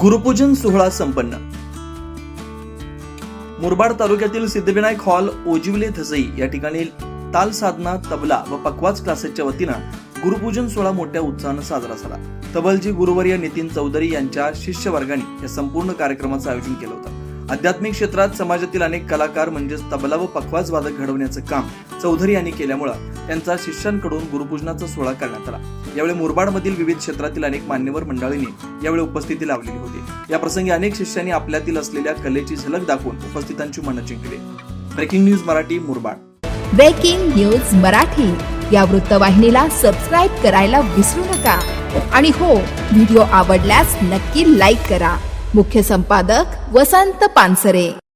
गुरुपूजन सोहळा संपन्न. मुरबाड तालुक्यातील सिद्धविनायक हॉल ओजिवले धसई या ठिकाणी ताल साधना तबला व पकवाज क्लासेसच्या वतीनं गुरुपूजन सोहळा मोठ्या उत्साहानं साजरा झाला. तबलजी गुरुवर्य नितीन चौधरी यांच्या शिष्य वर्गाने या संपूर्ण कार्यक्रमाचं आयोजन केलं होतं. आध्यात्मिक क्षेत्रात समाजातील अनेक कलाकार म्हणजेच तबला व पखवाज वादक घडवण्याचं काम चौधरी यांनी केल्यामुळं त्यांचा शिष्यांकडून गुरुपूजनाचा सोहळा करण्यात आला. यावेळी मुरबाडमधील विविध क्षेत्रातील अनेक मान्यवर मंडळींनी यावेळी उपस्थिती लावलेली होती. या प्रसंगी अनेक शिष्यांनी आपल्यातील असलेल्या कलेची झलक दाखवून उपस्थितांची मनं जिंकली. Breaking news Marathi Murbad. Breaking news Marathi. या वृत्तवाहिनीला सबस्क्राईब करायला विसरू नका. आणि हो व्हिडिओ आवडल्यास नक्की लाईक करा. मुख्य संपादक वसंत पानसरे.